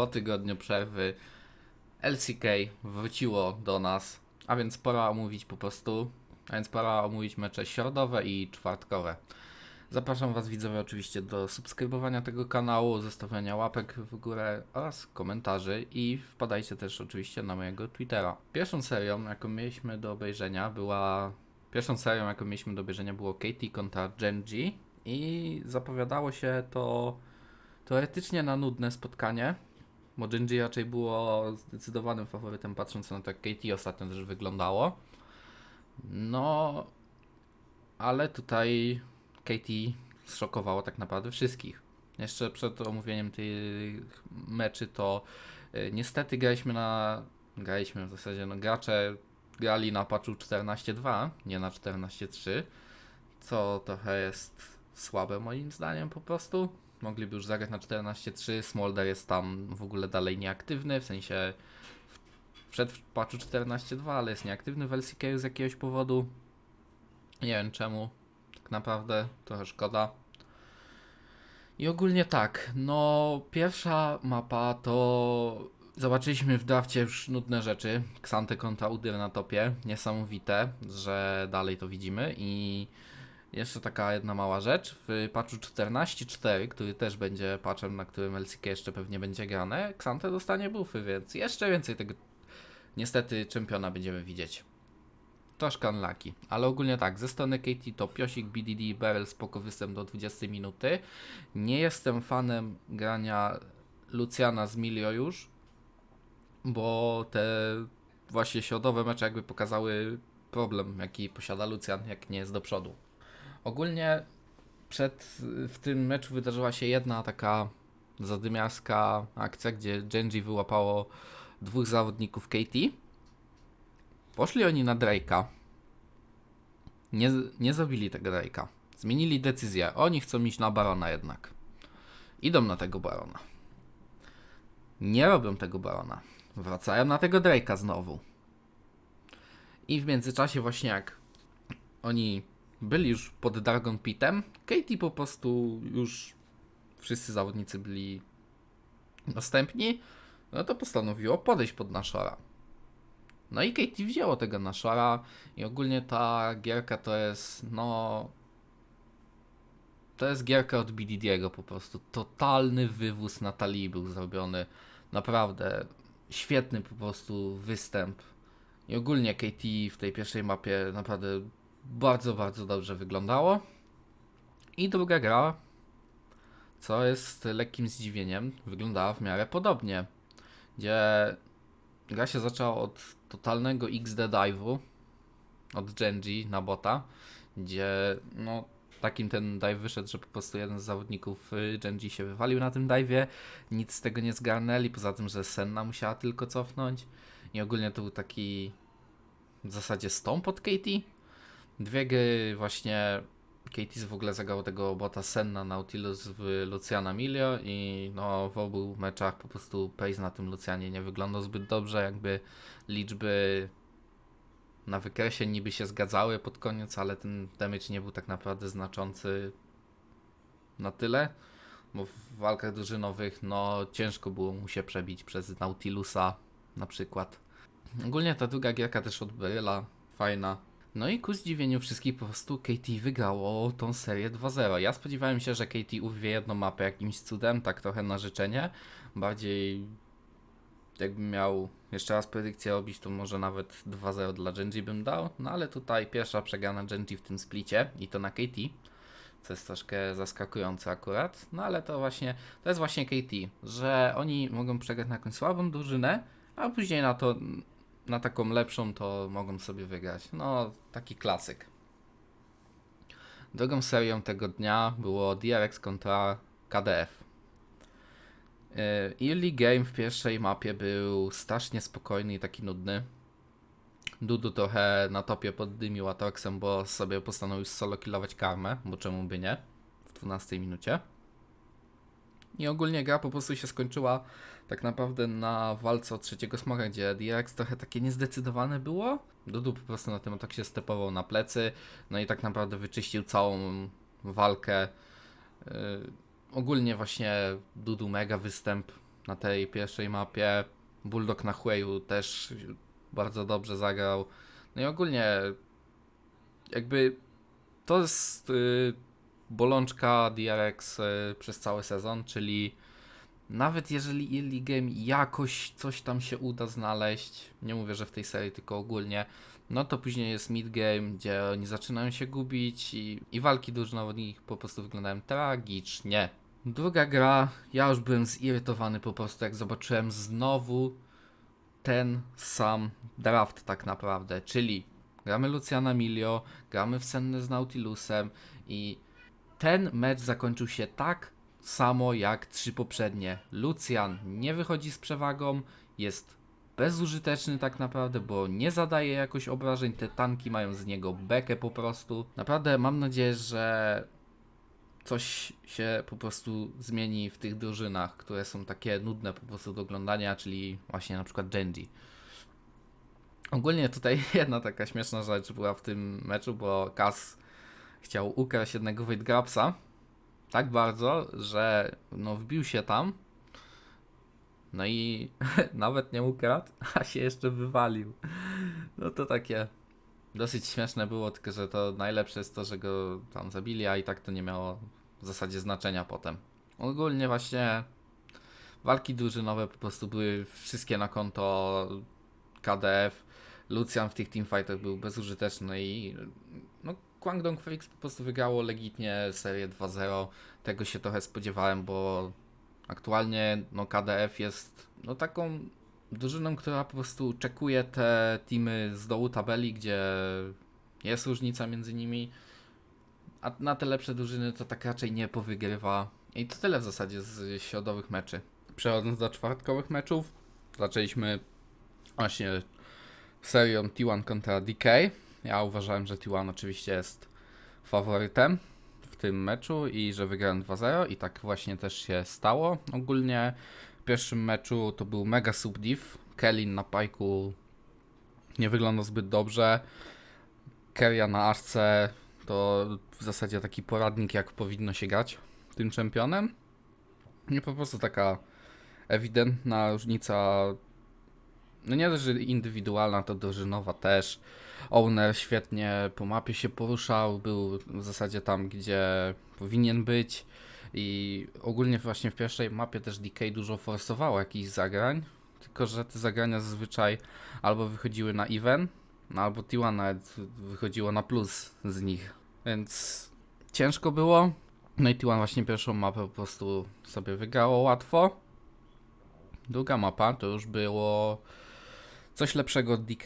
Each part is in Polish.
po tygodniu przerwy LCK wróciło do nas, a więc pora omówić po prostu, a więc pora omówić mecze środowe i czwartkowe. Zapraszam Was widzowie oczywiście do subskrybowania tego kanału, zostawiania łapek w górę oraz komentarzy i wpadajcie też oczywiście na mojego Twittera. Pierwszą serią, jaką mieliśmy do obejrzenia była... Pierwszą serią, jaką mieliśmy do obejrzenia było Katie kontra Genji i zapowiadało się to teoretycznie na nudne spotkanie, bo Genji raczej było zdecydowanym faworytem patrząc na to jak Katie ostatnio też wyglądało. No, ale tutaj Katie zszokowało tak naprawdę wszystkich. Jeszcze przed omówieniem tych meczy to y, niestety graliśmy na. Graliśmy w zasadzie, no gracze grali na patchu 14.2, nie na 14.3, co trochę jest słabe moim zdaniem po prostu. Mogliby już zagrać na 14.3, Smolder jest tam w ogóle dalej nieaktywny, w sensie wszedł w patchu 14.2, ale jest nieaktywny w LCK z jakiegoś powodu. Nie wiem czemu, tak naprawdę trochę szkoda. I ogólnie tak, no pierwsza mapa to zobaczyliśmy w drafcie już nudne rzeczy. Xante kontra Udyr na topie, niesamowite, że dalej to widzimy i jeszcze taka jedna mała rzecz, w patchu 14.4, który też będzie patchem, na którym LCK jeszcze pewnie będzie grane, Xante dostanie buffy, więc jeszcze więcej tego niestety czempiona będziemy widzieć. Troszkę unlucky, ale ogólnie tak, ze strony Katie to Piosik, BDD, Beryl, spoko występ do 20 minuty. Nie jestem fanem grania Luciana z Milio już, bo te właśnie środowe mecze jakby pokazały problem, jaki posiada Lucian, jak nie jest do przodu. Ogólnie przed, w tym meczu wydarzyła się jedna taka zadymiarska akcja, gdzie Genji wyłapało dwóch zawodników Katie. Poszli oni na Drake'a. Nie, nie zrobili tego Drake'a. Zmienili decyzję. Oni chcą iść na Barona jednak. Idą na tego Barona. Nie robią tego Barona. Wracają na tego Drake'a znowu. I w międzyczasie właśnie jak oni byli już pod Dragon Pitem, Katie po prostu już wszyscy zawodnicy byli dostępni, no to postanowiło podejść pod Nashora. No i Katie wzięło tego Nashora i ogólnie ta gierka to jest, no... To jest gierka od BDD'ego po prostu. Totalny wywóz Natalii był zrobiony. Naprawdę świetny po prostu występ. I ogólnie Katie w tej pierwszej mapie naprawdę bardzo, bardzo dobrze wyglądało. I druga gra, co jest lekkim zdziwieniem, wyglądała w miarę podobnie. Gdzie gra się zaczęła od totalnego XD dive'u od Genji na bota, gdzie no takim ten dive wyszedł, że po prostu jeden z zawodników y, Genji się wywalił na tym dive'ie, nic z tego nie zgarnęli, poza tym, że Senna musiała tylko cofnąć i ogólnie to był taki w zasadzie stąd od Katie. Dwie gry właśnie Katie w ogóle zagrał tego bota Senna Nautilus w Luciana Milio i no w obu meczach po prostu pace na tym Lucianie nie wyglądał zbyt dobrze, jakby liczby na wykresie niby się zgadzały pod koniec, ale ten damage nie był tak naprawdę znaczący na tyle, bo w walkach drużynowych no ciężko było mu się przebić przez Nautilusa na przykład. Ogólnie ta druga gierka też od Beryla, fajna. No i ku zdziwieniu wszystkich po prostu Katie wygrało tą serię 2-0. Ja spodziewałem się, że Katie uwie jedną mapę jakimś cudem, tak trochę na życzenie. Bardziej jakbym miał jeszcze raz predykcję robić, to może nawet 2-0 dla Genji bym dał. No ale tutaj pierwsza przegrana Genji w tym splicie i to na Katie. Co jest troszkę zaskakujące akurat. No ale to właśnie, to jest właśnie Katie, że oni mogą przegrać na jakąś słabą drużynę, a później na to na taką lepszą to mogą sobie wygrać. No, taki klasyk. Drugą serią tego dnia było DRX kontra KDF. Yy, Early game w pierwszej mapie był strasznie spokojny i taki nudny. Dudu trochę na topie poddymił Atoxem, bo sobie postanowił solo killować karmę, bo czemu by nie, w 12 minucie. I ogólnie gra po prostu się skończyła tak naprawdę na walce o trzeciego smoka, gdzie DRX trochę takie niezdecydowane było. Dudu po prostu na tym tak się stepował na plecy, no i tak naprawdę wyczyścił całą walkę. Yy, ogólnie właśnie Dudu mega występ, na tej pierwszej mapie. Bulldog na Hueyu też bardzo dobrze zagrał. No i ogólnie jakby to jest y, bolączka DRX y, przez cały sezon, czyli nawet jeżeli early game jakoś coś tam się uda znaleźć, nie mówię, że w tej serii, tylko ogólnie, no to później jest mid game, gdzie oni zaczynają się gubić i, i walki drużynowe od nich po prostu wyglądają tragicznie. Druga gra, ja już byłem zirytowany po prostu, jak zobaczyłem znowu ten sam draft tak naprawdę, czyli gramy Luciana Milio, gramy w Senne z Nautilusem i ten mecz zakończył się tak samo jak trzy poprzednie. Lucian nie wychodzi z przewagą, jest bezużyteczny tak naprawdę, bo nie zadaje jakoś obrażeń, te tanki mają z niego bekę po prostu. Naprawdę mam nadzieję, że coś się po prostu zmieni w tych drużynach, które są takie nudne po prostu do oglądania, czyli właśnie na przykład Genji. Ogólnie tutaj jedna taka śmieszna rzecz była w tym meczu, bo Kas chciał ukraść jednego Wade Grabsa tak bardzo, że no wbił się tam no i nawet nie ukradł, a się jeszcze wywalił. No to takie dosyć śmieszne było, tylko że to najlepsze jest to, że go tam zabili, a i tak to nie miało w zasadzie znaczenia potem. Ogólnie właśnie walki drużynowe po prostu były wszystkie na konto KDF. Lucian w tych teamfightach był bezużyteczny i no Guangdong Freaks po prostu wygrało legitnie serię 2-0. Tego się trochę spodziewałem, bo aktualnie no KDF jest no taką drużyną, która po prostu czekuje te teamy z dołu tabeli, gdzie jest różnica między nimi. A na te lepsze drużyny to tak raczej nie powygrywa. I to tyle w zasadzie z środowych meczy. Przechodząc do czwartkowych meczów, zaczęliśmy właśnie serią T1 kontra DK. Ja uważałem, że T1 oczywiście jest faworytem w tym meczu i że wygrałem 2-0 i tak właśnie też się stało. Ogólnie w pierwszym meczu to był mega subdiv. Kellin na pajku nie wygląda zbyt dobrze. Keria na Arce to w zasadzie taki poradnik jak powinno się grać tym czempionem. Nie po prostu taka ewidentna różnica no nie że indywidualna, to drużynowa też. Owner świetnie po mapie się poruszał, był w zasadzie tam, gdzie powinien być. I ogólnie właśnie w pierwszej mapie też DK dużo forsowało jakichś zagrań, tylko że te zagrania zazwyczaj albo wychodziły na even, no albo T1 nawet wychodziło na plus z nich. Więc ciężko było. No i T1 właśnie pierwszą mapę po prostu sobie wygrało łatwo. Druga mapa to już było coś lepszego od DK.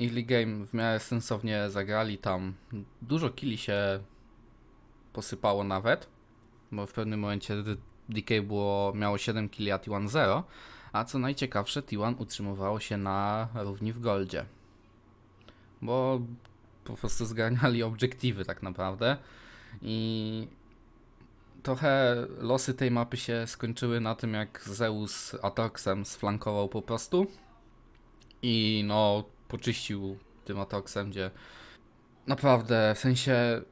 Early game w miarę sensownie zagrali tam. Dużo killi się posypało nawet, bo w pewnym momencie DK było, miało 7 killi, a T1 0. A co najciekawsze, T1 utrzymywało się na równi w goldzie. Bo po prostu zganiali obiektywy tak naprawdę. I trochę losy tej mapy się skończyły na tym, jak Zeus Atoxem sflankował po prostu. I no, poczyścił tym Atoxem, gdzie naprawdę, w sensie,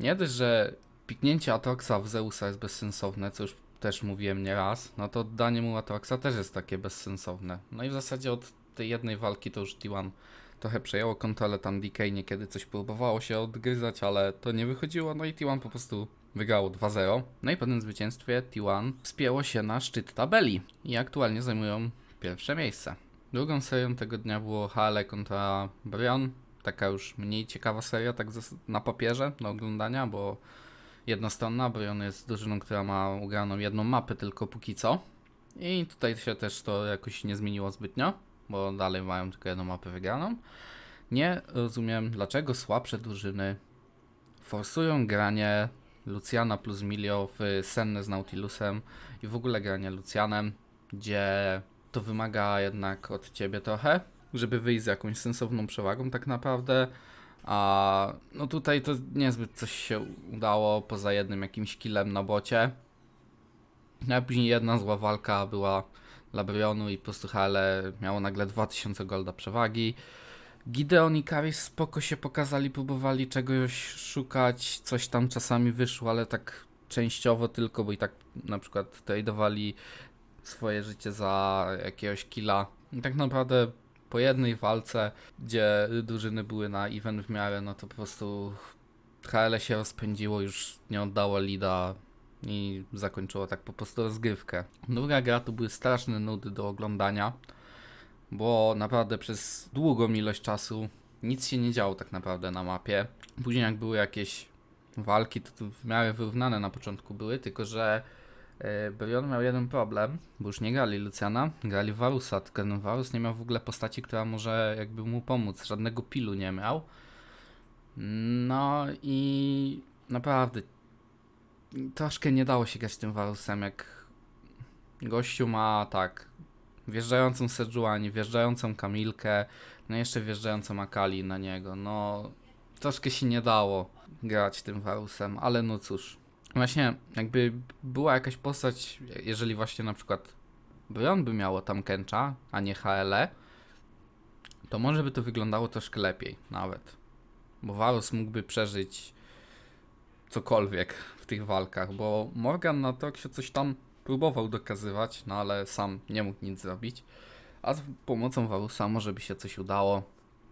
nie dość, że piknięcie Atoxa w Zeusa jest bezsensowne, co już też mówiłem nieraz, no to danie mu Atoxa też jest takie bezsensowne. No i w zasadzie od tej jednej walki to już T1 trochę przejęło kontrolę, tam DK niekiedy coś próbowało się odgryzać, ale to nie wychodziło, no i T1 po prostu wygrało 2-0. No i po tym zwycięstwie T1 wspięło się na szczyt tabeli i aktualnie zajmują pierwsze miejsce. Drugą serią tego dnia było Hale kontra Brion. Taka już mniej ciekawa seria, tak na papierze do oglądania, bo jednostronna. Brion jest drużyną, która ma ugraną jedną mapę tylko póki co. I tutaj się też to jakoś nie zmieniło zbytnio, bo dalej mają tylko jedną mapę wygraną. Nie rozumiem, dlaczego słabsze drużyny forsują granie Luciana plus Milio w Senne z Nautilusem i w ogóle granie Lucianem, gdzie to wymaga jednak od ciebie trochę, żeby wyjść z jakąś sensowną przewagą tak naprawdę. A no tutaj to niezbyt coś się udało poza jednym jakimś killem na bocie. No a później jedna zła walka była dla Brionu i po prostu Hale miało nagle 2000 golda przewagi. Gideon i Karis spoko się pokazali, próbowali czegoś szukać, coś tam czasami wyszło, ale tak częściowo tylko, bo i tak na przykład tradowali swoje życie za jakiegoś killa. I tak naprawdę po jednej walce, gdzie drużyny były na event w miarę, no to po prostu HL się rozpędziło, już nie oddało lida i zakończyło tak po prostu rozgrywkę. Druga gra to były straszne nudy do oglądania, bo naprawdę przez długą ilość czasu nic się nie działo tak naprawdę na mapie. Później jak były jakieś walki, to, w miarę wyrównane na początku były, tylko że e, Berion miał jeden problem, bo już nie grali Luciana, grali Varusa, tylko ten Varus nie miał w ogóle postaci, która może jakby mu pomóc, żadnego pilu nie miał. No i naprawdę troszkę nie dało się grać tym Varusem, jak gościu ma tak wjeżdżającą Sejuani, wjeżdżającą Kamilkę, no jeszcze wjeżdżającą Akali na niego, no troszkę się nie dało grać tym Varusem, ale no cóż. Właśnie jakby była jakaś postać, jeżeli właśnie na przykład Brion by miało tam Kencha, a nie HLE, to może by to wyglądało troszkę lepiej nawet. Bo Varus mógłby przeżyć cokolwiek w tych walkach, bo Morgan na Toksie coś tam próbował dokazywać, no ale sam nie mógł nic zrobić. A z pomocą Varusa może by się coś udało.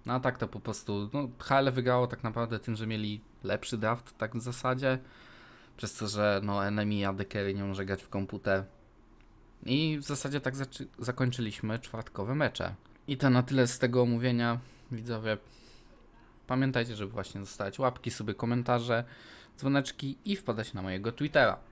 No a tak to po prostu, no HL wygrało tak naprawdę tym, że mieli lepszy draft tak w zasadzie. Przez to, że no enemy AD Carry nie może grać w komputer. I w zasadzie tak zakończyliśmy czwartkowe mecze. I to na tyle z tego omówienia, widzowie. Pamiętajcie, żeby właśnie zostawiać łapki, sobie komentarze, dzwoneczki i wpadać na mojego Twittera.